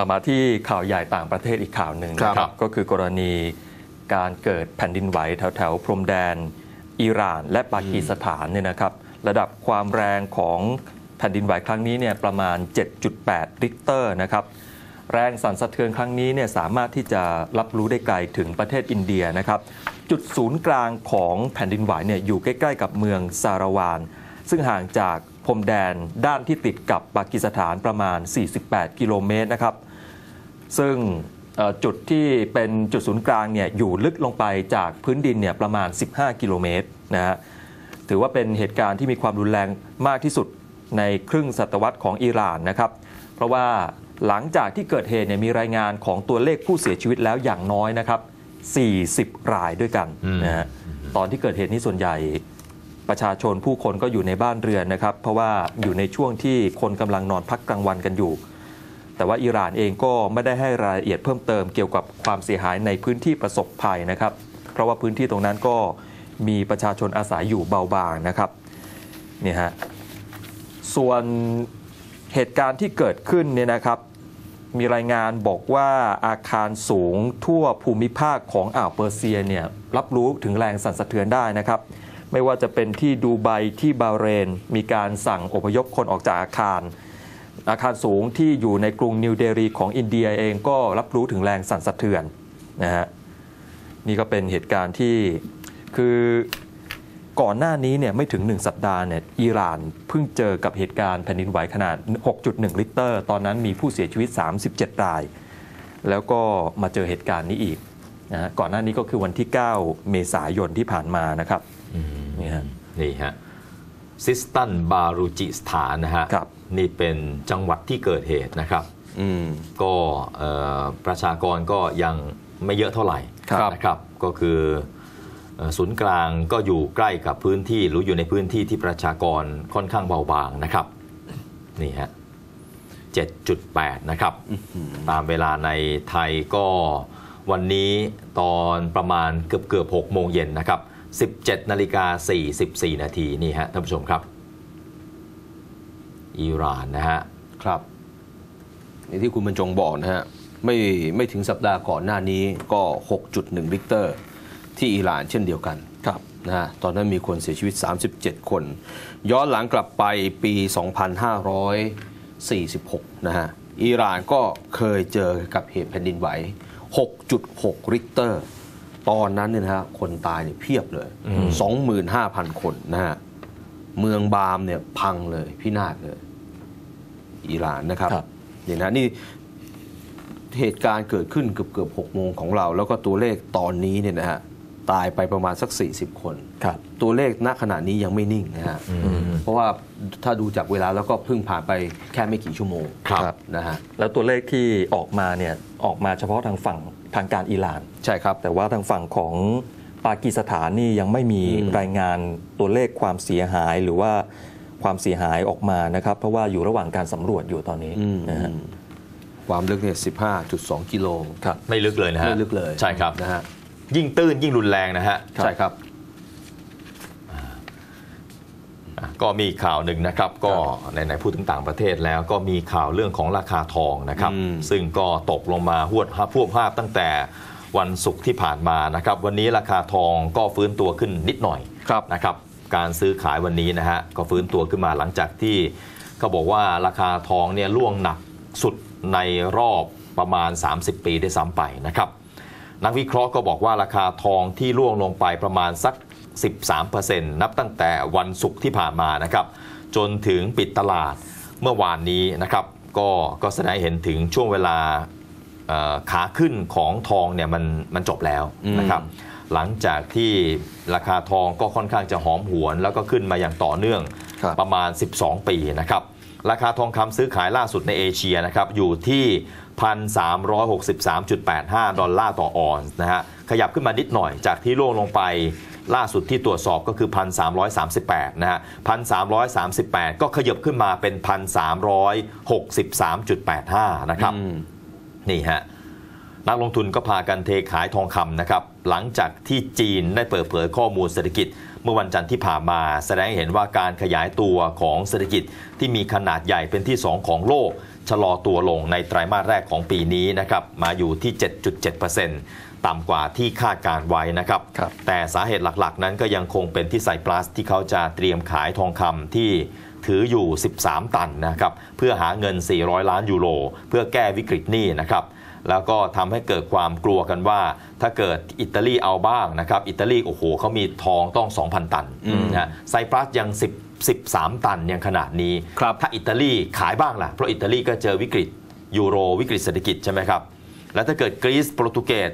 เอามาที่ข่าวใหญ่ต่างประเทศอีกข่าวหนึ่งครับนะครับ ก็คือกรณีการเกิดแผ่นดินไหวแถวแถวๆพรมแดน อิหร่าน และปากีสถานเนี่ยนะครับ ระดับความแรงของแผ่นดินไหวครั้งนี้เนี่ยประมาณ 7.8 ริกเตอร์นะครับ แรงสั่นสะเทือนครั้งนี้เนี่ยสามารถที่จะรับรู้ได้ไกลถึงประเทศอินเดียนะครับ จุดศูนย์กลางของแผ่นดินไหวเนี่ยอยู่ใกล้ๆกับเมืองซาราวาน ซึ่งห่างจากพรมแดนด้านที่ติดกับปากีสถานประมาณ 48 กิโลเมตรนะครับ ซึ่งเอ่อจุดที่เป็นจุดศูนย์กลางเนี่ยอยู่ลึกลงไปจากพื้นดินเนี่ยประมาณ 15 กิโลเมตรนะฮะถือว่าเป็นเหตุการณ์ที่มีความรุนแรงมากที่สุดในครึ่งศตวรรษของอิหร่านนะครับ เพราะว่าหลังจากที่เกิดเหตุเนี่ยมีรายงานของตัวเลขผู้เสียชีวิตแล้วอย่างน้อยนะครับ 40 รายด้วยกันอืมนะฮะตอนที่เกิดเหตุนี้ส่วนใหญ่ประชาชนผู้คนก็อยู่ในบ้านเรือนนะครับ เพราะว่าอยู่ในช่วงที่คนกำลังนอนพักกลางวันกันอยู่ แต่ว่าอิหร่านเองก็ไม่ได้ให้รายละเอียดเพิ่มเติมเกี่ยวกับความเสียหายในพื้นที่ประสบภัยนะครับ เพราะว่าพื้นที่ตรงนั้นก็มีประชาชนอาศัยอยู่เบาบางนะครับนี่ฮะส่วนเหตุการณ์ที่เกิดขึ้นเนี่ยนะครับ มีรายงานบอกว่าอาคารสูงทั่วภูมิภาคของอ่าวเปอร์เซียเนี่ยรับรู้ถึงแรงสั่นสะเทือนได้นะครับ ไม่ว่าจะเป็นที่ดูไบที่บาเรน มีการสั่งอพยพคนออกจากอาคาร อาคารสูงที่อยู่ในกรุงนิวเดลีของอินเดียเองก็รับรู้ถึงแรงสั่นสะเทือนนะฮะนี่ก็เป็นเหตุการณ์ที่คือก่อนหน้านี้เนี่ยไม่ถึง 1 สัปดาห์เนี่ยอิหร่านเพิ่งเจอกับเหตุการณ์แผ่นดินไหวขนาด 6.1 ลิตร ตอนนั้นมีผู้เสียชีวิต 37 ราย แล้วก็มาเจอเหตุการณ์นี้อีกนะฮะก่อนหน้านี้ก็คือวันที่ 9 เมษายนที่ผ่านมานะครับนี่ฮะนี่ฮะ ซิสตันบารูจิสถานนะฮะครับ นี่เป็นจังหวัดที่เกิดเหตุนะครับ อืม ก็เอ่อประชากรก็ยังไม่เยอะเท่าไหร่ครับ นะครับ ก็คือเอ่อศูนย์กลางก็อยู่ใกล้กับพื้นที่หรืออยู่ในพื้นที่ที่ประชากรค่อนข้างเบาบางนะครับ นี่ฮะ 7.8 นะครับ ตามเวลาในไทยก็วันนี้ตอนประมาณเกือบเกือบ6โมงเย็นนะครับ 17นาฬิกา44 นาทีนี่ฮะท่านผู้ชมครับอิหร่านนะฮะครับนี่ที่คุณบรรจงบอกนะฮะไม่ไม่ถึงสัปดาห์ก่อนหน้านี้ก็ 6.1 ริกเตอร์ ที่อิหร่านเช่นเดียวกันครับนะฮะตอนนั้นมีคนเสียชีวิต 37 คน ย้อนหลังกลับไปปี 2546 นะฮะอิหร่านก็เคยเจอกับเหตุแผ่นดินไหว 6.6 ริกเตอร์ ตอนนั้นเนี่ยนะฮะคนตายเนี่ยเพียบเลย 25,000 คนนะฮะเมืองบามเนี่ยพังเลยพินาศเลย อิหร่านนะครับครับเนี่ยนะนี่เหตุการณ์เกิดขึ้นเกือบเกือบหกโมงของเรา แล้วก็ตัวเลขตอนนี้เนี่ยนะฮะตายไปประมาณสัก 40 คนครับตัวเลขณขณะนี้ยังไม่นิ่งนะฮะเพราะว่าถ้าดูจากเวลาแล้วก็เพิ่งผ่านไปแค่ไม่กี่ชั่วโมงครับนะฮะแล้วตัวเลขที่ออกมาเนี่ยออกมาเฉพาะทางฝั่ง ทางการอิหร่านใช่ครับ แต่ว่าทางฝั่งของปากีสถานนี่ยังไม่มีอืมรายงานตัวเลขความเสียหายหรือว่าความเสียหายออกมานะครับ เพราะว่าอยู่ระหว่างการสำรวจอยู่ตอนนี้อืมนะฮะความลึกเนี่ย 15.2 กิโลครับไม่ลึกเลยนะฮะไม่ลึกเลยใช่ครับนะฮะยิ่งตื้นยิ่งรุนแรงนะฮะใช่ครับ อะ ก็มีข่าวหนึ่งนะครับ ก็ในในๆพูดถึงต่างประเทศแล้วก็มีข่าวเรื่องของราคาทองนะครับอืมซึ่งก็ตกลงมาหวดพวบภาพตั้งแต่วันศุกร์ที่ผ่านมานะครับ วันนี้ราคาทองก็ฟื้นตัวขึ้นนิดหน่อยครับนะครับ การซื้อขายวันนี้นะฮะก็ฟื้นตัวขึ้นมาหลังจากที่เขาบอกว่าราคาทองเนี่ยร่วงหนักสุดในรอบประมาณ 30 ปีได้วยซ้ำไปนะครับ นักวิเคราะห์ก็บอกว่าราคาทองที่ร่วงลงไปประมาณสัก 13%นับตั้งแต่วันศุกร์ที่ผ่านมานะครับ จนถึงปิดตลาดเมื่อวานนี้นะครับ ก็ก็แสดงให้เห็นถึงช่วงเวลาเอ่อขาขึ้นของทองเนี่ยมันมันจบแล้วนะครับหลังจากที่ราคาทองก็ค่อนข้างจะหอมหวน แล้วก็ขึ้นมาอย่างต่อเนื่องครับประมาณ 12 ปีนะครับราคาทองคำซื้อขายล่าสุดในเอเชียนะครับอยู่ที่ 1,363.85 ดอลลาร์ต่อออนซ์นะฮะขยับขึ้นมานิดหน่อยจากที่ร่วงลงไป ล่าสุดที่ตรวจสอบก็คือ 1,338 นะฮะ 1,338 ก็ขยับขึ้นมาเป็น 1,363.85 นะครับอืมนี่ฮะ นักลงทุนก็พากันเทขายทองคำนะครับ หลังจากที่จีนได้เปิดเผยข้อมูลเศรษฐกิจเมื่อวันจันทร์ที่ผ่านมา แสดงให้เห็นว่าการขยายตัวของเศรษฐกิจที่มีขนาดใหญ่เป็นที่ 2 ของโลกชะลอตัวลงในไตรมาสแรกของปีนี้นะครับมาอยู่ที่ 7.7% ต่ำกว่าที่คาดการไว้นะครับครับแต่สาเหตุหลักๆ นั้นก็ยังคงเป็นที่ไซปรัสที่เขาจะเตรียมขายทองคำที่ถืออยู่ 13 ตันนะครับเพื่อหาเงิน 400 ล้านยูโรเพื่อแก้วิกฤตหนี้นะครับแล้วก็ทำให้เกิดความกลัวกันว่า ถ้าเกิดอิตาลีเอาบ้างนะครับอิตาลีโอ้โหเขามีทองต้อง 2,000 ตันนะไซปรัสยัง 10 13 ตันยังขนาดนี้ครับถ้าอิตาลีขายบ้างล่ะ เพราะอิตาลีก็เจอวิกฤตยูโรวิกฤตเศรษฐกิจใช่ไหมครับ แล้วถ้าเกิดกรีซโปรตุเกส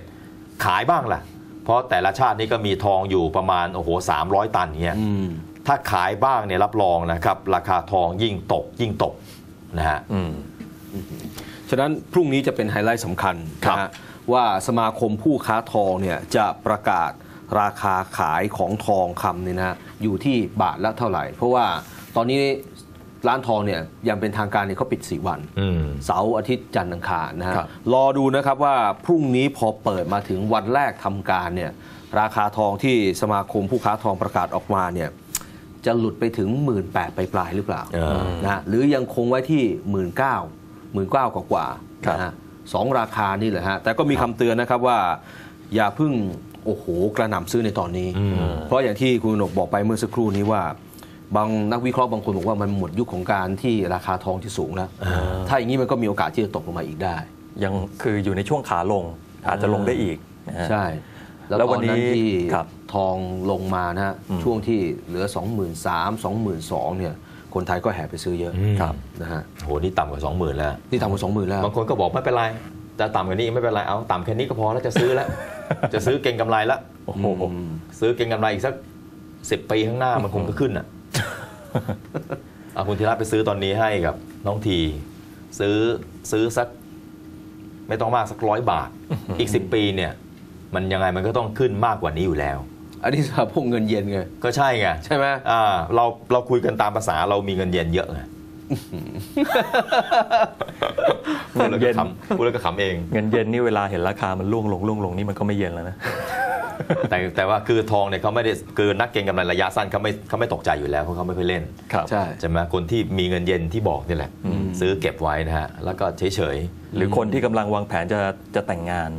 ขายบ้างล่ะ เพราะแต่ละชาตินี่ก็มีทองอยู่ประมาณโอ้โห300ตันเนี่ยอืมถ้าขายบ้างเนี่ยรับรองนะครับ ราคาทองยิ่งตกยิ่งตกนะฮะอืมฉะนั้นพรุ่งนี้จะเป็นไฮไลท์สำคัญครับนะฮะว่าสมาคมผู้ค้าทองเนี่ยจะประกาศราคาขายของทองคำเนี่ยนะฮะอยู่ที่บาทละเท่าไหร่ เพราะว่าตอนนี้ ร้านทองเนี่ยยังเป็นทางการเนี่ยเขาปิด 4 วันอืมเสาร์อาทิตย์จันทร์อังคารนะฮะครับรอดูนะครับว่าพรุ่งนี้พอเปิดมาถึงวันแรกทำการเนี่ยราคาทองที่สมาคมผู้ค้าทองประกาศออกมาเนี่ยจะหลุดไปถึง 1 8ื่นไปปลายๆหรือเปล่าเออนะฮะหรือยังคงไว้ที่ 1 9ื่นเก้าหมื่นเก้ากว่าๆครับนะฮะสองราคานี่แหละฮะแต่ก็มีคำเตือนนะครับว่า อย่าเพิ่งโอ้โหกระหน่ำซื้อในตอนนี้อืมเพราะอย่างที่คุณหนกบอกไปเมื่อสักครู่นี้ว่า บางนักวิเคราะห์บางคนบอกว่ามันหมดยุคของการที่ราคาทองที่สูงแล้วถ้าอย่างนี้มันก็มีโอกาสที่จะตกลงมาอีกได้ ยังคืออยู่ในช่วงขาลงอาจจะลงได้อีกนะฮะใช่ แล้วแล้วตวัอนนนี้นั้นที่ครับทองลงมานะฮะอืมช่วงที่เหลือ 2 3 0 0 0 2 2 0 0 0เนี่ยคนไทยก็แห่ไปซื้อเยอะครับนะฮะโหนี่ต่ำกว่า 20,000 แล้วนี่ต่ำกว่าสองหมื่นแล้วบางคนก็บอกไม่เป็นไรจะต่ำกว่านี้ไม่เป็นไรเอาต่ำแค่นี้ก็พอแล้วจะซื้อแล้ว จะซื้อเก่งกำไรแล้วโอ้โหซื้อเก่งกำไรอีกสักสิบปีข้างหน้ามันคงจะขึ้นอะ เอาคุณธีระไปซื้อตอนนี้ให้กับน้องที ซื้อซื้อสัก ไม่ต้องมากสักร้อยบาท อีกสิบปีเนี่ย มันยังไงมันก็ต้องขึ้นมากกว่านี้อยู่แล้ว อันนี้สำหรับพวกเงินเย็นไง ก็ใช่ไงใช่ไหมอ่าเราเราคุยกันตามภาษาเรามีเงินเย็นเยอะไงพูดแล้วก็ขำพูดแล้วก็ขำเอง เงินเย็นนี่เวลาเห็นราคามันล่วงลงล่วงลงนี่มันก็ไม่เย็นแล้วนะ แต่แต่ว่าคือทองเนี่ยเขาไม่ได้คือนักเก็งกำไรระยะสั้นเขาไม่เขาไม่ตกใจอยู่แล้วเพราะเขาไม่เคยเล่นครับใช่ใช่ไหมคนที่มีเงินเย็นที่บอกนี่แหละ ซื้อเก็บไว้นะฮะแล้วก็เฉยเฉยหรือคนที่กำลังวางแผนจะจะแต่งงาน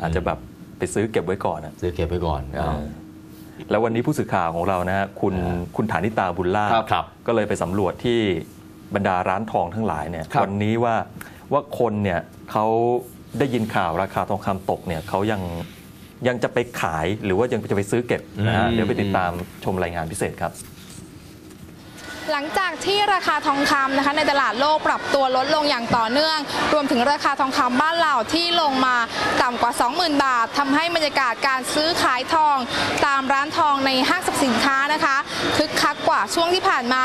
อาจจะแบบไปซื้อเก็บไว้ก่อนอะๆซื้อเก็บไว้ก่อนเอาแล้ววันนี้ผู้สื่อข่าวของเรานะฮะคุณคุณฐานิตาบุญล่าภครับครับก็เลยไปสำรวจที่บรรดาร้านทองทั้งหลายเนี่ยครับวันนี้ว่าว่าคนเนี่ยเขาได้ยินข่าวราคาทองคำตกเนี่ยเขายัง ยังจะไปขายหรือว่ายังจะไปซื้อเก็บนะฮะอืมเดี๋ยวไปติดตามชมรายงานพิเศษครับหลังจากที่ราคาทองคำนะคะในตลาดโลกปรับตัวลดลงอย่างต่อเนื่อง รวมถึงราคาทองคำบ้านเราที่ลงมาต่ำกว่า 20,000 บาททำให้บรรยากาศการซื้อขายทอง ตามร้านทองในห้างสรรพสินค้านะคะคึกคักกว่าช่วงที่ผ่านมา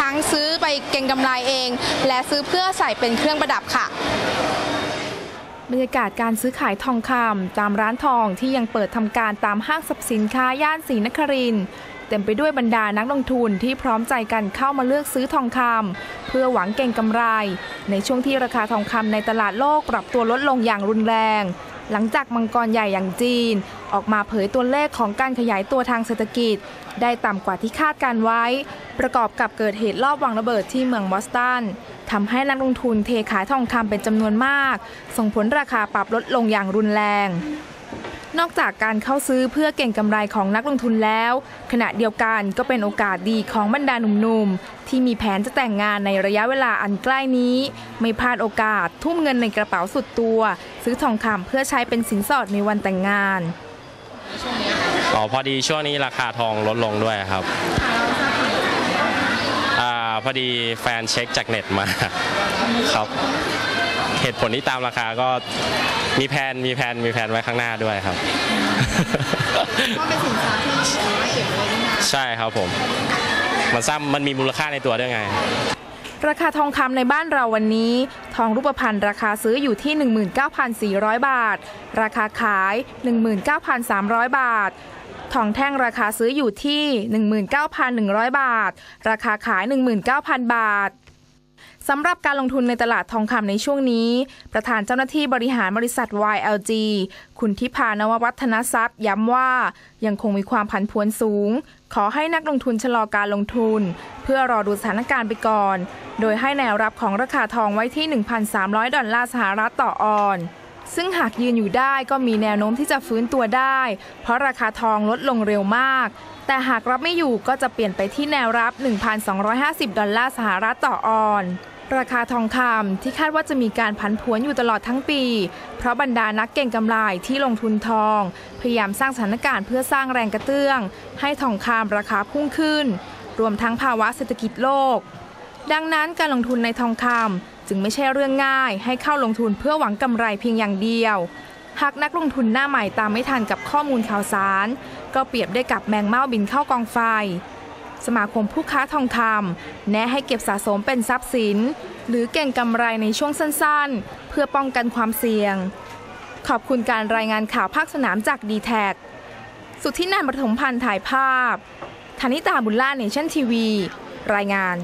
ทั้งซื้อไปเก็งกำไรเอง และซื้อเพื่อใส่เป็นเครื่องประดับค่ะ บรรยากาศการซื้อขายทองคำตามร้านทองที่ยังเปิดทำการตามห้างสรรพสินค้าย่านศรีนครินเต็มไปด้วยบรรดานักลงทุนที่พร้อมใจกันเข้ามาเลือกซื้อทองคำเพื่อหวังเก่งกำไร ในช่วงที่ราคาทองคำในตลาดโลกปรับตัวลดลงอย่างรุนแรง หลังจากมังกรใหญ่อย่างจีน ออกมาเผยตัวเลขของการขยายตัวทางเศรษฐกิจ ได้ต่ำกว่าที่คาดการไว้ ประกอบกับเกิดเหตุรอบวางระเบิดที่เมืองบอสตันทำให้นักลงทุนเทขายทองคำเป็นจำนวนมาก ส่งผลราคาปรับลดลงอย่างรุนแรง นอกจากการเข้าซื้อเพื่อเก่งกำไรของนักลงทุนแล้ว ขณะเดียวกันก็เป็นโอกาสดีของบรรดาหนุ่มๆ ที่มีแผนจะแต่งงานในระยะเวลาอันใกล้นี้ ไม่พลาดโอกาสทุ่มเงินในกระเป๋าสุดตัว ซื้อทองคำเพื่อใช้เป็นสินสอดในวันแต่งงานอ๋อพอดีช่วงนี้ราคาทองลดลงด้วยครับอ่าพอดีแฟนเช็คจากเน็ตมาครับ เหตุผลที่ตามราคาก็มีแผนมีแผนมีแผนไว้ข้างหน้าด้วยครับ ก็เป็นสินค้าที่ละเอียดเลยนะใช่ครับผม มันซ้ำมันมีมูลค่าในตัวด้วยไง ราคาทองคำในบ้านเราวันนี้ ทองรูปพรรณราคาซื้ออยู่ที่ 19,400 บาท ราคาขาย 19,300 บาท ทองแท่งราคาซื้ออยู่ที่ 19,100 บาท ราคาขาย 19,000 บาท สำหรับการลงทุนในตลาดทองคำในช่วงนี้ ประธานเจ้าหน้าที่บริหารบริษัท YLG คุณทิพานววัฒนทรัพย์ ย้ำว่ายังคงมีความผันผวนสูง ขอให้นักลงทุนชะลอการลงทุน เพื่อรอดูสถานการณ์ไปก่อน โดยให้แนวรับของราคาทองไว้ที่ 1,300 ดอลลาร์สหรัฐต่อออนซ์ ซึ่งหากยืนอยู่ได้ก็มีแนวโน้มที่จะฟื้นตัวได้ เพราะราคาทองลดลงเร็วมาก แต่หากรับไม่อยู่ก็จะเปลี่ยนไปที่แนวรับ 1,250 ดอลลาร์สหรัฐต่อออนราคาทองคำที่คาดว่าจะมีการผันผวนอยู่ตลอดทั้งปี เพราะบรรดานักเก่งกำไรที่ลงทุนทอง พยายามสร้างสถานการณ์เพื่อสร้างแรงกระเตื้อง ให้ทองคำราคาพุ่งขึ้น รวมทั้งภาวะเศรษฐกิจโลก ดังนั้นการลงทุนในทองคำ จึงไม่ใช่เรื่องง่าย ให้เข้าลงทุนเพื่อหวังกำไรเพียงอย่างเดียว หากนักลงทุนหน้าใหม่ตามไม่ทันกับข้อมูลข่าวสาร ก็เปรียบได้กับแมงเม่าบินเข้ากองไฟ สมาคมผู้ค้าทองคำแนะให้เก็บสะสมเป็นทรัพย์สิน หรือเก่งกำไรในช่วงสั้นๆ เพื่อป้องกันความเสี่ยง ขอบคุณการรายงานข่าวภาคสนามจากดีแท็สุดทธินันท์ปฐมพันธ์ถ่ายภาพธนิตาบุญล่าเนชั่นทีวี รายงาน